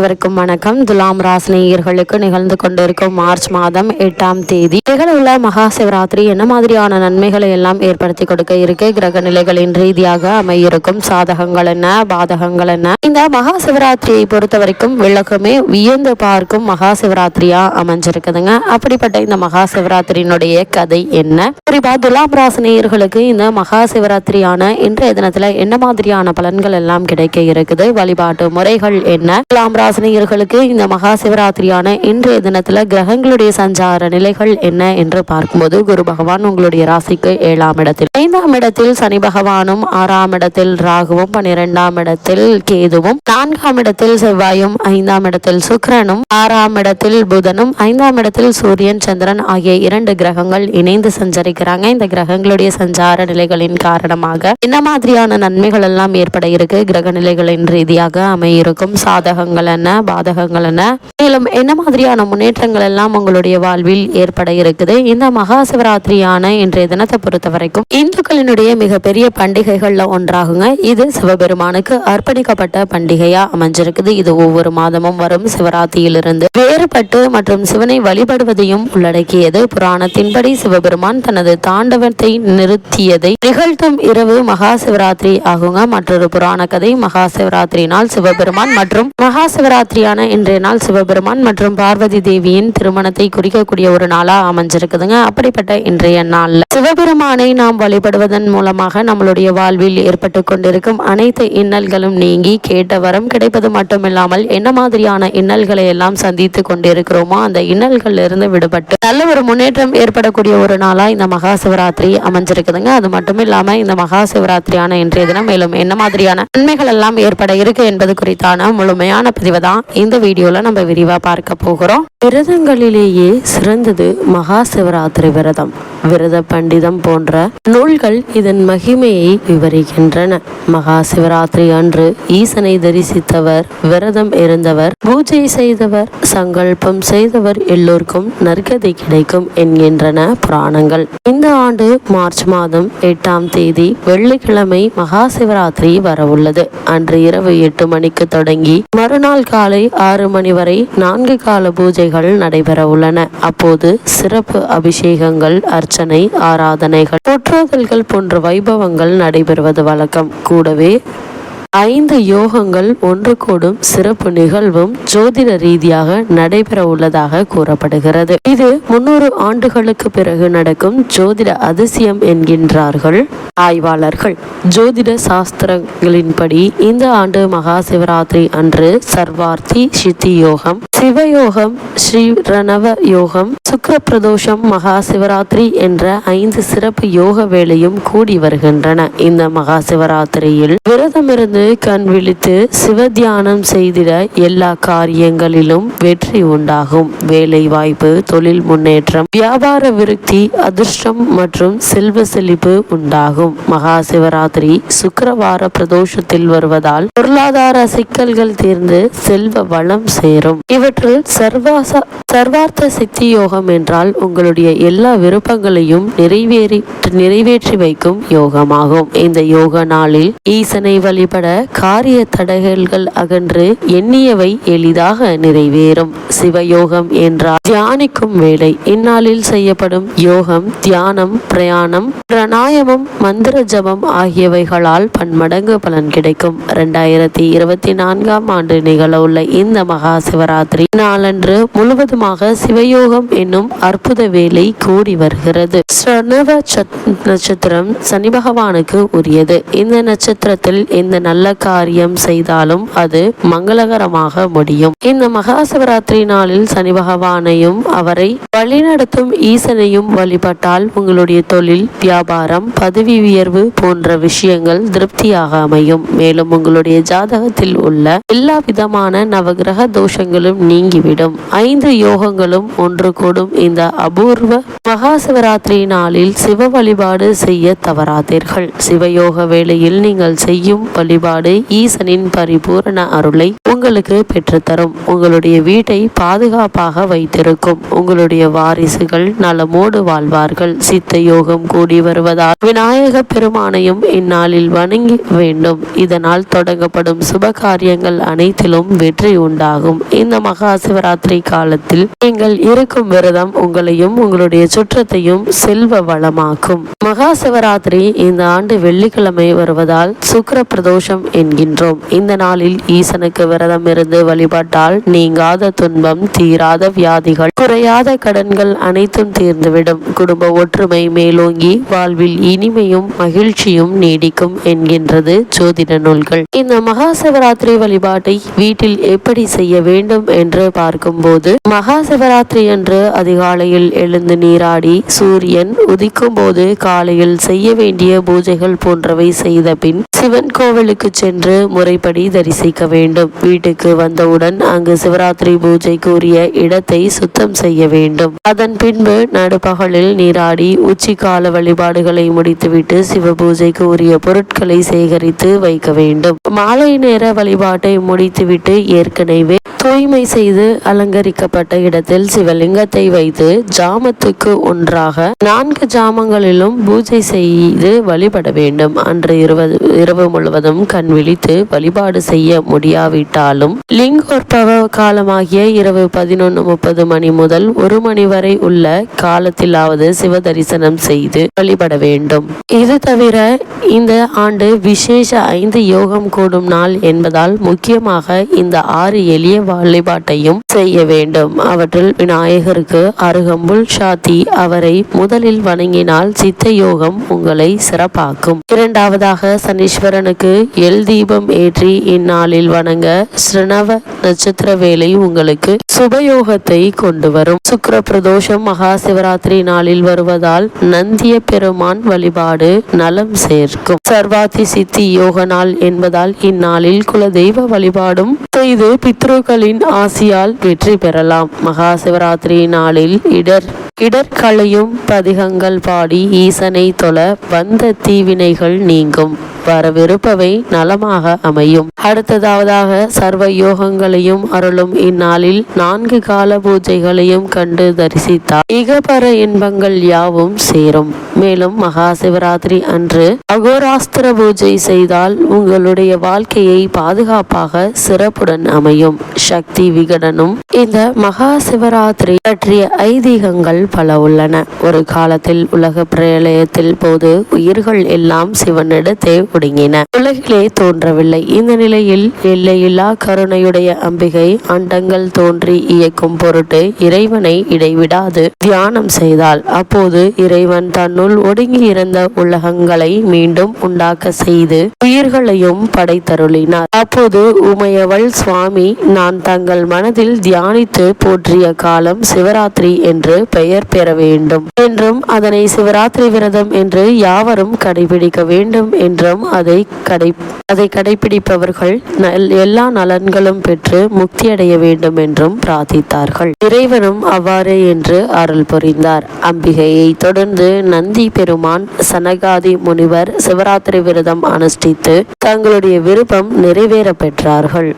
அனைவருக்கும் வணக்கம். துலாம் ராசினியர்களுக்கு நிகழ்ந்து கொண்டிருக்கும் மார்ச் மாதம் எட்டாம் தேதி. நிகழவுள்ள மகா சிவராத்திரி என்ன மாதிரியான நன்மைகளை எல்லாம் ஏற்படுத்தி கொடுக்க இருக்கு? கிரக நிலைகளின் ரீதியாக அமையிருக்கும் சாதகங்கள் என்ன? பாதகங்கள் என்ன? இந்த மகா சிவராத்திரியை பொறுத்த வரைக்கும் விளக்கமே வியந்து பார்க்கும் மகா சிவராத்திரியா அமைஞ்சிருக்குதுங்க. அப்படிப்பட்ட இந்த மகா சிவராத்திரியினுடைய கதை என்ன? குறிப்பா துலாம் ராசினியர்களுக்கு இந்த மகா சிவராத்திரியான இன்றைய தினத்துல என்ன மாதிரியான பலன்கள் எல்லாம் கிடைக்க இருக்குது? வழிபாட்டு முறைகள் என்ன? துலாம் ராசினியர்களுக்கு இந்த மகா சிவராத்திரியான இன்றைய தினத்துல கிரகங்களுடைய சஞ்சார நிலைகள் என்ன என்று பார்க்கும்போது குரு பகவான் உங்களுடைய ராசிக்கு ஏழாம் இடத்தில் ஐந்தாம் இடத்தில் சனி பகவானும் ஆறாம் இடத்தில் ராகுவும் பன்னிரெண்டாம் இடத்தில் கேதுவும் நான்காம் இடத்தில் செவ்வாயும் ஐந்தாம் இடத்தில் சுக்கரனும் ஆறாம் இடத்தில் புதனும் ஐந்தாம் இடத்தில் சூரியன் சந்திரன் ஆகிய இரண்டு கிரகங்கள் இணைந்து சஞ்சரிக்கிறாங்க. இந்த கிரகங்களுடைய சஞ்சார நிலைகளின் காரணமாக என்ன மாதிரியான நன்மைகள் எல்லாம் ஏற்பட இருக்கு? கிரக நிலைகளின் ரீதியாக அமையிருக்கும் சாதகங்கள் என்ன பாதகங்கள் என்ன? மேலும் என்ன மாதிரியான முன்னேற்றங்கள் எல்லாம் உங்களுடைய வாழ்வில் ஏற்பட இருக்குது? இந்த மகா சிவராத்திரியான இன்றைய தினத்தை பொறுத்த வரைக்கும் இந்துக்களினுடைய மிகப்பெரிய பண்டிகைகள்ல ஒன்றாகுங்க. இது சிவபெருமானுக்கு அர்ப்பணிக்கப்பட்ட பண்டிகையா அமைஞ்சிருக்குது. இது ஒவ்வொரு மாதமும் வரும் சிவராத்திரியிலிருந்து. வேறுபட்டு மற்றும் சிவனை வழிபடுவதையும் உள்ளடக்கியது. புராணத்தின்படி சிவபெருமான் தனது தாண்டவத்தை நிறுத்தியதை நிகழ்த்தும் இரவு மகா சிவராத்திரி ஆகுங்க. மற்றொரு புராண கதை மகா சிவராத்திரி நாள் சிவபெருமான் மற்றும் மகா சிவராத்திரியான இன்றைய நாள் சிவபெருமான் மற்றும் பார்வதி தேவியின் திருமணத்தை குறிக்கக்கூடிய ஒரு நாளா அமைஞ்சிருக்குதுங்க. அப்படிப்பட்ட இன்றைய நாள்ல சிவபெருமானை நாம் வழிபடுவதன் மூலமாக நம்மளுடைய வாழ்வில் ஏற்பட்டு கொண்டிருக்கும் அனைத்து இன்னல்களும் நீங்கி கேட்ட வரம் கிடைப்பது மட்டுமில்லாமல் என்ன மாதிரியான இன்னல்களை எல்லாம் சந்தித்து கொண்டிருக்கிறோமோ அந்த இன்னல்கள் இருந்து விடுபட்டு நல்ல ஒரு முன்னேற்றம் ஏற்படக்கூடிய ஒரு நாளா இந்த மகா சிவராத்திரி அமைஞ்சிருக்குதுங்க. அது மட்டும் இல்லாம இந்த மகா சிவராத்திரியான இன்றைய தினம் மேலும் என்ன மாதிரியான நன்மைகள் எல்லாம் ஏற்பட இருக்கு என்பது குறித்தான முழுமையான பதிவு தான் இந்த வீடியோவில் நம்ம விரிவாக பார்க்க போகிறோம். விரதங்களிலேயே சிறந்தது மகா சிவராத்திரி விரதம். விரத பண்டிதம் போன்ற நூல்கள் இதன் மகிமையை விவரிக்கின்றன. மகா சிவராத்திரி அன்று ஈசனை தரிசித்தவர் விரதம் இருந்தவர் பூஜை செய்தவர் சங்கல்பம் செய்தவர் எல்லோருக்கும் நற்கதி கிடைக்கும் என்கின்றன புராணங்கள். இந்த ஆண்டு மார்ச் மாதம் எட்டாம் தேதி வெள்ளிக்கிழமை மகா சிவராத்திரி வரவுள்ளது. அன்று இரவு எட்டு மணிக்கு தொடங்கி மறுநாள் காலை ஆறு மணி வரை நான்கு கால பூஜை பூஜைகள் நடைபெற உள்ளன அப்போது சிறப்பு அபிஷேகங்கள் அர்ச்சனை ஆராதனைகள் போற்றுதல்கள் போன்ற வைபவங்கள் நடைபெறுவது வழக்கம். கூடவே ஐந்து யோகங்கள் ஒன்று கூடும் சிறப்பு நிகழ்வும் ஜோதிட ரீதியாக நடைபெற உள்ளதாக கூறப்படுகிறது. இது முன்னூறு ஆண்டுகளுக்கு பிறகு நடக்கும் ஜோதிட அதிசயம் என்கின்றார்கள். ஆய்வாளர்கள் ஜோதிட சாஸ்திரங்களின்படி இந்த ஆண்டு மகா சிவராத்திரி அன்று சர்வார்த்தி சித்தி யோகம் சிவயோகம் ஸ்ரீ ரணவ யோகம் சுக்கர பிரதோஷம் மகா சிவராத்திரி என்ற ஐந்து சிறப்பு யோக வேளையும் கூடி வருகின்றன. இந்த மகா சிவராத்திரியில் விரதமிருந்து கண் விழித்து சிவத்தியானம் செய்திட எல்லா காரியங்களிலும் வெற்றி உண்டாகும். வேலை வாய்ப்பு தொழில் முன்னேற்றம் வியாபார விருத்தி அதிர்ஷ்டம் மற்றும் செல்வ செழிப்பு உண்டாகும். மகா சிவராத்திரி சுக்கரவார பிரதோஷத்தில் வருவதால் பொருளாதார சிக்கல்கள் தீர்ந்து செல்வ வளம் சேரும். இவற்றில் சர்வாச சர்வார்த்த சித்தி யோகம் என்றால் உங்களுடைய எல்லா விருப்பங்களையும் நிறைவேறி நிறைவேற்றி வைக்கும் யோகமாகும். இந்த யோக நாளில் ஈசனை வழிபட காரிய தடைகள்கள் அகன்று எண்ணியவை எளிதாக நிறைவேறும். சிவயோகம் என்றால் தியானிக்கும் வேலை. இந்நாளில் செய்யப்படும் யோகம் தியானம் பிரயாணம் பிரணாயமம் மந்திர ஜபம் ஆகியவைகளால் பன்மடங்கு பலன் கிடைக்கும். இரண்டாயிரத்தி இருபத்தி நான்காம் ஆண்டு நிகழவுள்ள இந்த மகா சிவராத்திரி நாளன்று முழுவதுமாக சிவயோகம் என்னும் அற்புத வேலை கூடி வருகிறது. நட்சத்திரம் சனி பகவானுக்கு உரியது. இந்த நட்சத்திரத்தில் இந்த நல்ல காரியம் செய்தாலும் அது மங்களகரமாக முடியும். இந்த மகா சிவராத்திரி நாளில் சனி பகவானையும் அவரை வழிநடத்தும் ஈசனையும் வழிபட்டால் உங்களுடைய தொழில் வியாபாரம் பதவி உயர்வு போன்ற விஷயங்கள் திருப்தியாக அமையும். மேலும் உங்களுடைய ஜாதகத்தில் உள்ள எல்லா விதமான நவகிரக தோஷங்களும் நீங்கிவிடும். ஐந்து யோகங்களும் ஒன்று கூடும். இந்த அபூர்வ மகா சிவராத்திரி நாளில் சிவ வழிபாடு செய்ய தவறாதீர்கள். சிவயோக வேளையில் நீங்கள் செய்யும் வழிபாடு வழிபாடு ஈசனின் பரிபூரண அருளை உங்களுக்கு பெற்றுத்தரும். உங்களுடைய வீட்டை பாதுகாப்பாக வைத்திருக்கும். உங்களுடைய வாரிசுகள் நலமோடு வாழ்வார்கள். சித்த யோகம் கூடி வருவதால் விநாயக பெருமானையும் இந்நாளில் வணங்கி வேண்டும். இதனால் தொடங்கப்படும் சுப காரியங்கள் அனைத்திலும் வெற்றி உண்டாகும். இந்த மகா சிவராத்திரி காலத்தில் நீங்கள் இருக்கும் விரதம் உங்களையும் உங்களுடைய சுற்றத்தையும் செல்வ வளமாக்கும். மகா சிவராத்திரி இந்த ஆண்டு வெள்ளிக்கிழமை வருவதால் சுக்கர பிரதோஷம் என்கின்றோம். இந்த நாளில் ஈசனுக்கு விரதம் இருந்து வழிபட்டால் நீங்காத துன்பம் தீராத வியாதிகள் குறையாத கடன்கள் அனைத்தும் தீர்ந்துவிடும். குடும்ப ஒற்றுமை மேலோங்கி வாழ்வில் இனிமையும் மகிழ்ச்சியும் நீடிக்கும் என்கின்றது ஜோதிட நூல்கள். இந்த மகா சிவராத்திரி வழிபாட்டை வீட்டில் எப்படி செய்ய வேண்டும் என்று பார்க்கும்போது மகா சிவராத்திரி அன்று அதிகாலையில் எழுந்து நீராடி சூரியன் உதிக்கும் போது காலையில் செய்ய வேண்டிய பூஜைகள் போன்றவை செய்த பின் சிவன் கோவிலுக்கு சென்று முறைப்படி தரிசிக்க வேண்டும். வீட்டுக்கு வந்தவுடன் அங்கு சிவராத்திரி பூஜைக்கு உரிய இடத்தை சுத்தம் செய்ய வேண்டும். அதன் பின்பு நடுப்பகலில் நீராடி உச்சிக்கால வழிபாடுகளை முடித்துவிட்டு சிவ பூஜைக்கு உரிய பொருட்களை சேகரித்து வைக்க வேண்டும். மாலை நேர வழிபாட்டை முடித்துவிட்டு ஏற்கனவே தூய்மை செய்து அலங்கரிக்கப்பட்ட இடத்தில் சிவலிங்கத்தை வைத்து ஜாமத்துக்கு ஒன்றாக நான்கு ஜாமங்களிலும் பூஜை செய்து வழிபட வேண்டும். அன்று இருபது இரவு முழுவதும் கண் விழித்து வழிபாடு செய்ய முடியாவிட்டாலும் லிங்கோற்பவ காலமாகிய இரவு பதினொன்று முப்பது மணி முதல் ஒரு மணி வரை உள்ள காலத்திலாவது சிவ தரிசனம் செய்து வழிபட வேண்டும். இது தவிர இந்த ஆண்டு விசேஷ ஐந்து யோகம் கூடும் நாள் என்பதால் முக்கியமாக இந்த ஆறு எளிய வழிபாட்டையும் செய்ய வேண்டும். அவற்றில் விநாயகருக்கு அருகம்புல் சாத்தி அவரை முதலில் வணங்கினால் சித்த யோகம் உங்களை சிறப்பாக்கும். இரண்டாவதாக சனீஸ்வரனுக்கு எல் தீபம் ஏற்றி இந்நாளில் வணங்க ஸ்ரணவ நட்சத்திர வேலை உங்களுக்கு சுபயோகத்தை கொண்டு வரும். சுக்கிர பிரதோஷம் மகா சிவராத்திரி நாளில் வருவதால் நந்திய பெருமான் வழிபாடு நலம் சேர்க்கும். சர்வாதி சித்தி யோக நாள் என்பதால் இந்நாளில் குலதெய்வ வழிபாடும் செய்து பித்ருக்களின் ஆசியால் வெற்றி பெறலாம். மகா சிவராத்திரி நாளில் இடர் இடர்களையும் பதிகங்கள் பாடி ஈசனை தொல வந்த தீவினைகள் நீங்கும். வரவிருப்பவை நலமாக அமையும். அடுத்ததாவதாக சர்வ யோகங்களையும் அருளும் இந்நாளில் நான்கு கால பூஜைகளையும் கண்டு தரிசித்தார். இகபர இன்பங்கள் யாவும் சேரும். மேலும் மகா சிவராத்திரி அன்று அகோராஸ்திர பூஜை செய்தால் உங்களுடைய வாழ்க்கையை பாதுகாப்பாக சிறப்புடன் அமையும். சக்தி விகடனும் இந்த மகா சிவராத்திரி பற்றிய ஐதீகங்கள் பல உள்ளன. ஒரு காலத்தில் உலக பிரளயத்தில் போது உயிர்கள் எல்லாம் சிவனிடத்தை ஒடுங்கின உலகிலே தோன்றவில்லை. இந்த நிலையில் எல்லையில்லா கருணையுடைய அம்பிகை அண்டங்கள் தோன்றி இயக்கும் பொருட்டு இறைவனை இடைவிடாது. தியானம் செய்தாள் அப்போது இறைவன் தன்னுள் ஒடுங்கி இருந்த உலகங்களை மீண்டும் உண்டாக்க செய்து உயிர்களையும் படைத்தருளினார். அப்போது உமையவள் சுவாமி நான் தங்கள் மனதில் தியானித்து போற்றிய காலம் சிவராத்திரி என்று பெயர் பெற வேண்டும். என்றும் அதனை சிவராத்திரி விரதம் என்று யாவரும் கடைபிடிக்க வேண்டும் என்றும் அதை கடை அதை கடைபிடிப்பவர்கள் எல்லா நலன்களும் பெற்று முக்தியடைய வேண்டும் என்றும் பிரார்த்தித்தார்கள். இறைவனும் அவ்வாறு என்று அருள் புரிந்தார். அம்பிகையை தொடர்ந்து நந்தி பெருமான் சனகாதி முனிவர் சிவராத்திரி விரதம் அனுஷ்டித்து தங்களுடைய விருப்பம் நிறைவேற பெற்றார்கள்.